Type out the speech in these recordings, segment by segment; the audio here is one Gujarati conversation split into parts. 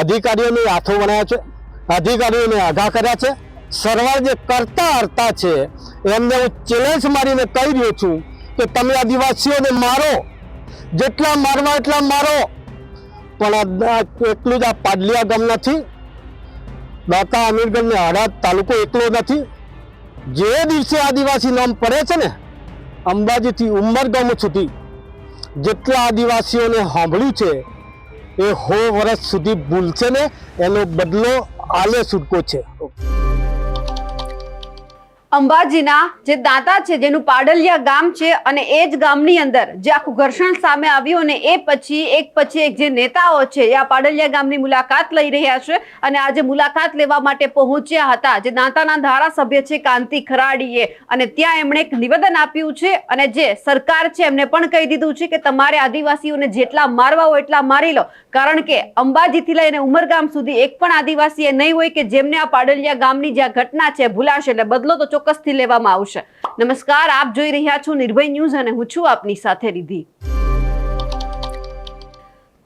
અધિકારીઓને હાથો વણાયા છે, અધિકારીઓને આઘા કર્યા છે. સરવાર જે કરતા હરતા છે, એમને હું ચેલેન્જ મારીને કહી રહ્યો છું કે તમે આદિવાસીઓને મારો. જેટલા મારવા એટલા મારો. પણ એટલું જ આ પાડલિયા ગામ નથી. દાતા અમીરગઢને ને તાલુકો એકલો નથી. જે દિવસે આદિવાસી નામ પડે છે ને, અંબાજીથી ઉમરગામ સુધી, જેટલા આદિવાસીઓને સાંભળ્યું છે એ હો વર્ષ સુધી ભૂલશે ને એનો બદલો આલે છૂટકો છે. અંબાજીના જે દાતા છે, જેનું પાડલિયા ગામ છે અને એ જ ગામની અંદર જે આખું ઘર્ષણ સામે આવ્યું અને એ પછી, એક પછી એક જે નેતાઓ છે, એ આ પાડલિયા ગામની મુલાકાત લઈ રહ્યા છે અને આજે મુલાકાત લેવા માટે પહોંચ્યા હતા, જે દાંતાના ધારાસભ્ય છે કાંતિ ખરાડીએ અને ત્યાં એમણે એક નિવેદન આપ્યું છે અને જે સરકાર છે એમને પણ કહી દીધું છે કે તમારે આદિવાસીઓને જેટલા મારવા હોય એટલા મારી લો, કારણ કે અંબાજીથી લઈને ઉમરગામ સુધી એક પણ આદિવાસી એ નહીં હોય કે જેમને આ પાડલિયા ગામની જે ઘટના છે, ભૂલાશે એટલે બદલો તો ચોક્કસથી લેવામાં આવશે. નમસ્કાર, આપ જોઈ રહ્યા છો નિર્ભય ન્યૂઝ અને હું છું આપની સાથે રીધી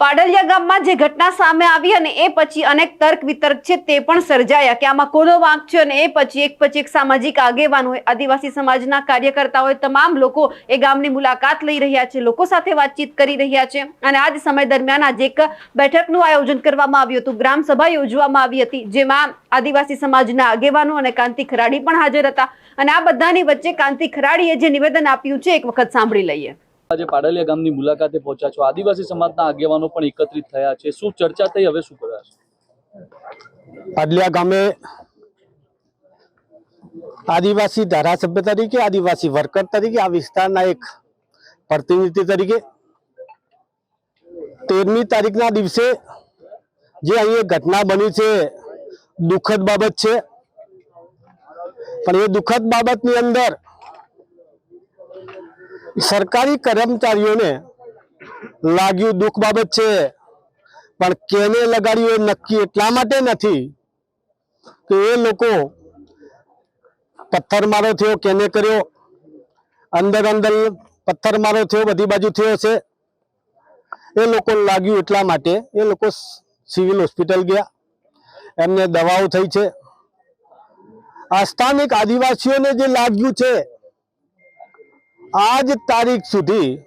પાડલિયા ગામમાં જે ઘટના સામે આવી અને એ પછી અનેક તર્ક વિતર્ક છે તે પણ સર્જાયા કે આમાં કોનો વાંક છે અને એ પછી એક પછી એક સામાજિક આગેવાન હોય, આદિવાસી સમાજના કાર્યકર્તા હોય, તમામ લોકો એ ગામની મુલાકાત લઈ રહ્યા છે, લોકો સાથે વાતચીત કરી રહ્યા છે અને આ જ સમય દરમિયાન આજે એક બેઠકનું આયોજન કરવામાં આવ્યું હતું, ગ્રામ સભા યોજવામાં આવી હતી, જેમાં આદિવાસી સમાજના આગેવાનો અને કાંતિ ખરાડી પણ હાજર હતા અને આ બધાની વચ્ચે કાંતિ ખરાડીએ જે નિવેદન આપ્યું છે, એક વખત સાંભળી લઈએ. આજે પાડલિયા ગામની મુલાકાતે પહોંચ્યા છો. આદિવાસી સમાજના આગેવાનો પણ એકત્રિત થયા છે. શું ચર્ચા થઈ? હવે શું કરાશે? પાડલિયા ગામે આદિવાસી ધારાસભ્ય તરીકે, આદિવાસી વર્કર તરીકે, આ વિસ્તારના એક પ્રતિનિધિ તરીકે તેરમી તારીખના દિવસે જે અહીં ઘટના બની છે, દુઃખદ બાબત છે. પણ એ દુઃખદ બાબતની અંદર સરકારી કર્મચારીઓને લાગ્યું દુઃખ બાબત છે, પણ કેને લગાડ્યું એ નક્કી એટલા માટે નથી કે એ લોકો પથ્થરમારો થયો, કેને કર્યો, અંદર અંદર પથ્થરમારો થયો, બધી બાજુ થયો છે એ લોકો લાગ્યું એટલા માટે એ લોકો સિવિલ હોસ્પિટલ ગયા. એમને દવાઓ થઈ છે. આ સ્થાનિક આદિવાસીઓને જે લાગ્યું છે આજ તારીખ સુધી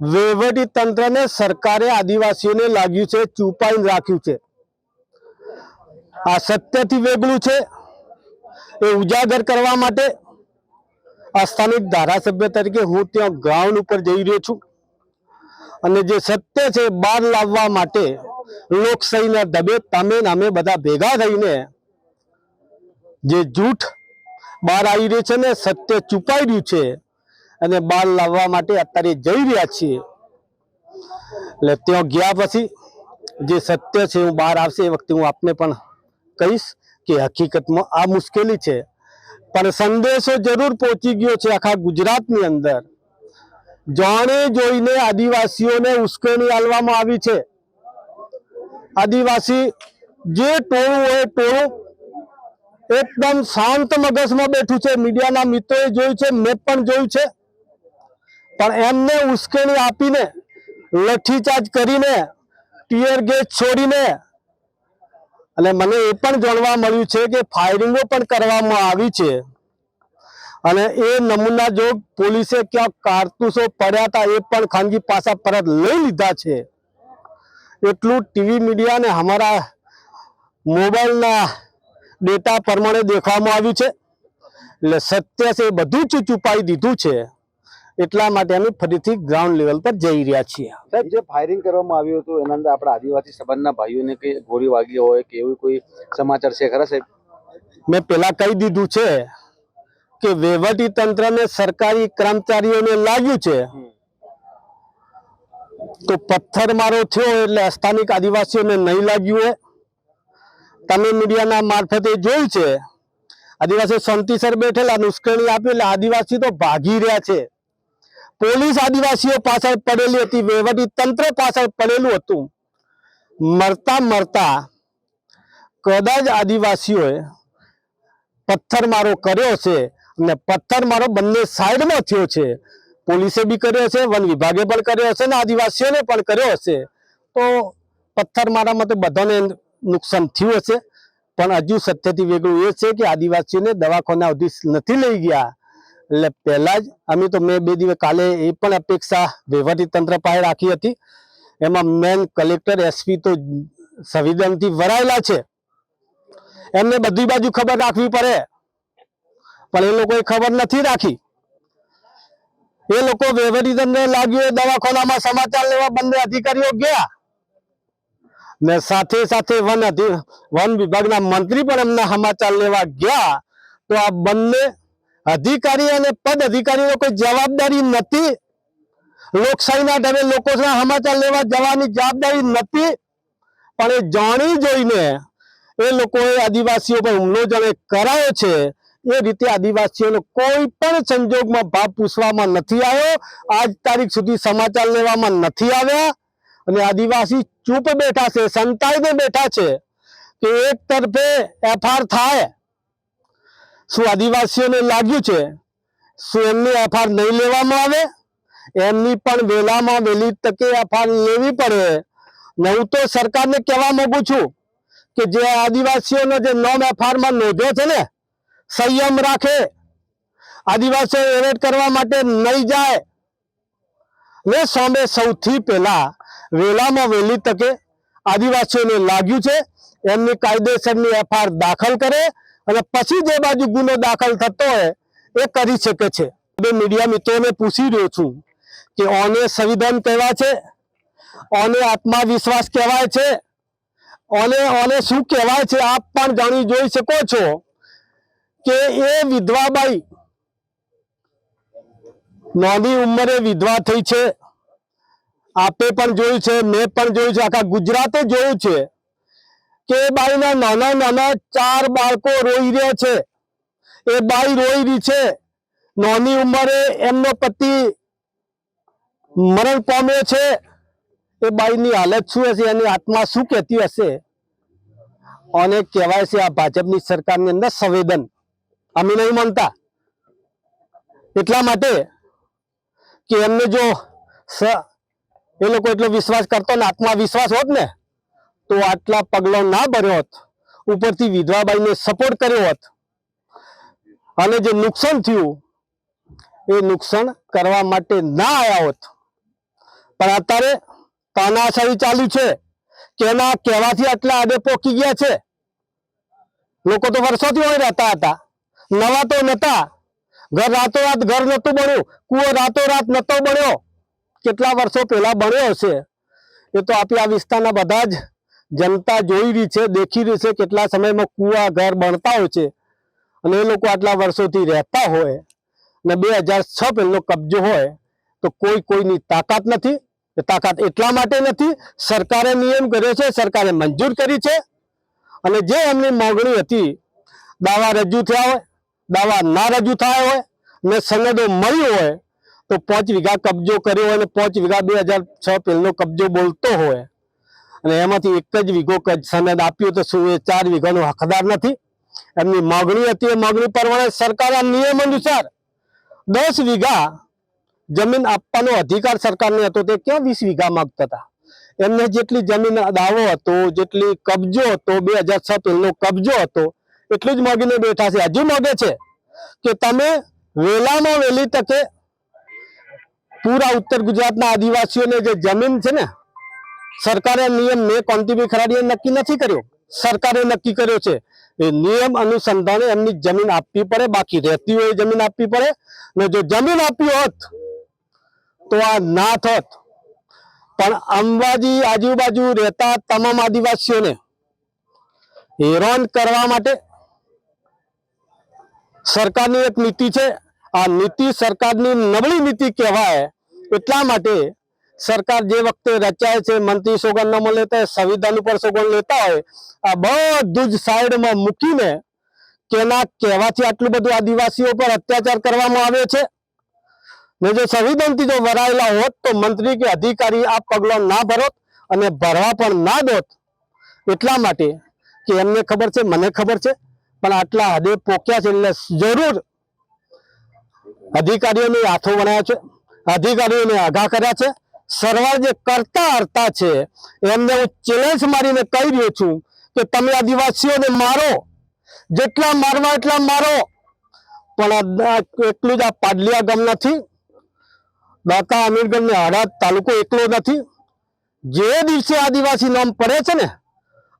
વહીવટી તંત્રને સરકારે આદિવાસીઓને લાગ્યું છે છુપાઈને રાખ્યું છે. આ સત્યથી વેગળું છે એ ઉજાગર કરવા માટે આ સ્થાનિક ધારાસભ્ય તરીકે હું ત્યાં ગ્રાઉન્ડ ઉપર જઈ રહ્યો છું. અને જે સત્ય છે બહાર લાવવા માટે લોકશાહીના દબે તમે નામે બધા ભેગા થઈને જે જૂઠ બહાર આવી રહ્યું છે ને સત્ય છુપાઈ રહ્યું છે અને બહાર લાવવા માટે અત્યારે જઈ રહ્યા છીએ. એટલે ત્યાં ગયા પછી જે સત્ય છે હું બહાર આવશે એ વખતે હું આપને પણ કહીશ કે હકીકતમાં આ મુશ્કેલી છે. પણ સંદેશો જરૂર પહોંચી ગયો છે આખા ગુજરાતની અંદર. જાણે જોઈને આદિવાસીઓને ઉશ્કેરણી આલવામાં આવી છે. આદિવાસી જે ટોળું હોય ટોળું એકદમ શાંત મગજમાં બેઠું છે. મીડિયાના મિત્રોએ જોયું છે, મેં પણ જોયું છે. પણ એમને ઉશ્કેરણી આપીને લઠ્ઠીચાર્જ કરીને, ટીયર ગેસ છોડીને, અને મને એ પણ જાણવા મળ્યું છે કે ફાયરિંગો પણ કરવામાં આવી છે. અને એ નમૂના જો પોલીસે ક્યાંક કારતૂસો પડ્યા હતા, એ પણ ખાનગી પાસા પરત લઈ લીધા છે. એટલું ટીવી મીડિયાને અમારા મોબાઈલના ડેટા પ્રમાણે દેખાવામાં આવ્યું છે. એટલે સત્ય છે બધું જ છુપાઈ દીધું છે. એટલા માટે અમે ફરીથી ગ્રાઉન્ડ લેવલ પર જઈ રહ્યા છીએ. સાહેબ જે ફાયરિંગ કરવામાં આવ્યું હતું એના અંદર આપણા આદિવાસી સમાજના ભાઈઓને કઈ ગોળી વાગી હોય કે એવું કોઈ સમાચાર છે ખરા સાહેબ? મેં પેલા કહી દીધું છે કે વહીવટી તંત્રને સરકારી કર્મચારીઓને લાગ્યું છે તો પથ્થરમારો થયો એટલે સ્થાનિક આદિવાસીઓને નહીં લાગ્યું હોય. તમે મીડિયાના મારફતે જોયું છે. આદિવાસી શાંતિસર બેઠેલા ઉશ્કેરણી આપી એટલે આદિવાસી તો ભાગી રહ્યા છે. પોલીસ આદિવાસીઓ પાછળ પડેલી હતી, વહીવટી તંત્ર પાછળ પડેલું હતું. મરતા મરતા કદાચ આદિવાસીઓએ પથ્થરમારો કર્યો છે અને પથ્થરમારો બંને સાઈડમાં થયો છે. પોલીસે બી કર્યો છે, વન વિભાગે પણ કર્યો હશે ને આદિવાસીઓને પણ કર્યો હશે. તો પથ્થરમારામાં તો બધાને નુકસાન થયું હશે. પણ હજુ સત્યથી વેગળું એ છે કે આદિવાસીઓને દવાખાના સુધી નથી લઈ ગયા. એટલે પહેલાં જ અમે તો મેં બે દિવસ કાલે એ પણ અપેક્ષા વહીવટી તંત્ર પાસે રાખી હતી. એમાં મેન કલેક્ટર એસપી તો સંવિધાનથી વરાયેલા છે. એમને બધી બાજુ ખબર રાખવી પડે. પણ એ લોકોએ ખબર નથી રાખી. એ લોકો વહીવટી તંત્ર લાગ્યું એ દવાખાનામાં સમાચાર લેવા બંને અધિકારીઓ ગયા. ને સાથે સાથે વન વન વિભાગના મંત્રી પણ એમના સમાચાર લેવા ગયા. તો આ બંને અધિકારી અને પદ અધિકારીઓ કોઈ જવાબદારી નથી? લોકશાહીના ઢબે લોકોના સમાચાર લેવા જવાની જવાબદારી નથી? પણ એ જાણી જોઈને એ લોકોએ આદિવાસીઓ પર હુમલો જણે કરાયો છે. એ રીતે આદિવાસીઓનો કોઈ પણ સંજોગમાં ભાવ પૂછવામાં નથી આવ્યો. આજ તારીખ સુધી સમાચાર લેવામાં નથી આવ્યા. અને આદિવાસી ચૂપ બેઠા છે, સંતાઈને બેઠા છે કે એક તરફે એફઆર થાય. શું આદિવાસીઓને લાગ્યું છે? શું એમની એફઆર નહીં લેવામાં આવે? એમની પણ વહેલામાં વહેલી તકે એફઆર લેવી પડે. ને હું તો સરકારને કહેવા માંગુ છું કે જે આદિવાસીઓનો જે નોમ એફઆરમાં નોંધ્યો છે ને, સંયમ રાખે. આદિવાસીઓ એરેટ કરવા માટે નહીં જાય. ને સામે સૌથી પહેલા વહેલામાં વહેલી તકે આદિવાસીઓને લાગ્યું છે, એમની કાયદેસરની એફઆર દાખલ કરે અને પછી જે બાજુ ગુનો દાખલ થતો હોય, એ કરી શકે છે. બે મીડિયા મિત્રોને પૂછી રહ્યો છું કે ઓને સંવિધાન કહેવાય છે? ઓને આત્મવિશ્વાસ કહેવાય છે? ઓને ઓને શું કહેવાય છે? આપ પણ જાણી જોઈ શકો છો કે એ વિધવાબાઈ નાની ઉંમરે વિધવા થઈ છે. આપે પણ જોયું છે, મેં પણ જોયું છે, આખા ગુજરાતે જોયું છે. કે બાઈના નાના નાના ચાર બાળકો રોઈ રહ્યા છે. એ બાઈ રોઈ રહી છે. નાની ઉંમરે એમનો પતિ મરણ પામ્યો છે. એ બાઈની હાલત શું હશે? એની આત્મા શું કહેતી હશે? અને કહેવાય છે આ ભાજપની સરકારની અંદર સંવેદન. અમે નહીં માનતા. એટલા માટે કે એમને જો એ લોકો એટલો વિશ્વાસ કરતો ને, આત્મવિશ્વાસ હોત ને તો આટલા પગલો ના ભર્યો હોત, ઉપરથી વિધવાબાઈને સપોર્ટ કર્યો હોત. અને જે નુકસાન થયું, એ નુકસાન કરવા માટે ના આવ્યા હોત. પણ અત્યારે તાનાશાહી ચાલુ છે કે એના કહેવાથી આટલા આડે પોકી ગયા છે. લોકો તો વર્ષોથી હોય રહેતા હતા. નવા તો નતા. ઘર રાતોરાત ઘર નહોતું બન્યું. કુવો રાતોરાત નહોતો બન્યો. કેટલા વર્ષો પહેલા બન્યો હશે. એ તો આપી આ વિસ્તારના બધા જ જનતા જોઈ રહી છે, દેખી રહી છે કેટલા સમયમાં કુવા ઘર બનતા હોય છે અને એ લોકો આટલા વર્ષોથી રહેતા હોય ને બે હજાર છ પહેલો કબજો હોય તો કોઈ કોઈની તાકાત નથી. તાકાત એટલા માટે નથી, સરકારે નિયમ કર્યો છે, સરકારે મંજૂર કરી છે અને જે એમની માગણી હતી, દાવા રજૂ થયા હોય, દાવા ના રજૂ થયા હોય ને સનદો મળી હોય તો પાંચ વીઘા કબજો કર્યો હોય અને પાંચ વીઘા બે હજાર છ પહેલો કબજો બોલતો હોય. અને એમાંથી એક જ વીઘો સનદ આપ્યું તો શું એ ચાર વીઘાનો હકદાર નથી. એમની માગણી હતી, એ માગણી પ્રમાણે સરકારના નિયમ અનુસાર દસ વીઘા જમીન આપવાનો અધિકાર સરકારને હતો, તે ક્યાં વીસ વીઘા માગતા હતા? એમને જેટલી જમીન દાવો હતો, જેટલી કબજો હતો, બે હજાર પહેલો કબજો હતો, એટલું જ માગીને બેઠા છે. હજુ માગે છે કે તમે વહેલામાં વહેલી તકે પૂરા ઉત્તર ગુજરાતના આદિવાસીઓને જે જમીન છે ને સરકારે નિયમ મેં કોંતીબી ખરાડીએ નક્કી નથી કર્યો. સરકારે નક્કી કર્યો છે એ નિયમ અનુસંધાને એમની જમીન આપવી પડે, બાકી રહેતી હોય જમીન આપવી પડે. ને જો જમીન આપી હોત તો આ ના થત. પણ અંબાજી આજુબાજુ રહેતા તમામ આદિવાસીઓને હેરાન કરવા માટે સરકારની એક નીતિ છે. આ નીતિ સરકારની નબળી નીતિ કહેવાય એટલા માટે સરકાર જે વખતે રચાય છે, મંત્રી સોગંદનામો લેતા હોય, સંવિધાન ઉપર સોગંદ લેતા હોય, આ બધું જ સાઈડમાં મૂકીને કેના કહેવાથી આટલું બધું આદિવાસીઓ પર અત્યાચાર કરવામાં આવ્યો છે. ને જો સંવિધાનથી જો વરાયેલા હોત, તો મંત્રી કે અધિકારી આ પગલો ના ભરોત અને ભરવા પણ ના દોત. એટલા માટે કે એમને ખબર છે, મને ખબર છે, પણ આટલા હદે પોક્યા છે, એટલે જરૂર અધિકારીઓને હાથો વણાયા છે, અધિકારીઓને આઘા કર્યા છે સરવાર જે કરતા હરતા છે, એમને હું ચેલેન્જ મારીને કહી રહ્યો છું કે તમે આદિવાસીઓને મારો, જેટલા મારવા એટલા મારો. પણ એટલું જ આ પાડલિયા ગામ નથી. દાતા અમીરગઢને ને તાલુકો એકલો નથી. જે દિવસે આદિવાસી નામ પડે છે ને,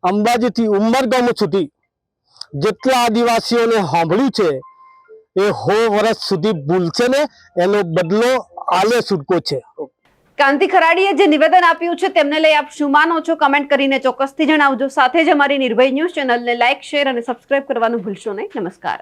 અંબાજીથી ઉમરગામ સુધી જેટલા આદિવાસીઓને સાંભળ્યું છે, એ હો વર્ષ સુધી ભૂલશે ને, એનો બદલો આલે છૂટકો છે. કાંતિ ખરાડીએ જે નિવેદન આપ્યું છે, તેમને લઈ આપ શું માનો છો? કમેન્ટ કરીને ચોક્કસથી જણાવજો. સાથે જ અમારી નિર્ભય ન્યૂઝ ચેનલને લાઇક શેર અને સબસ્ક્રાઇબ કરવાનું ભૂલશો નહીં. નમસ્કાર.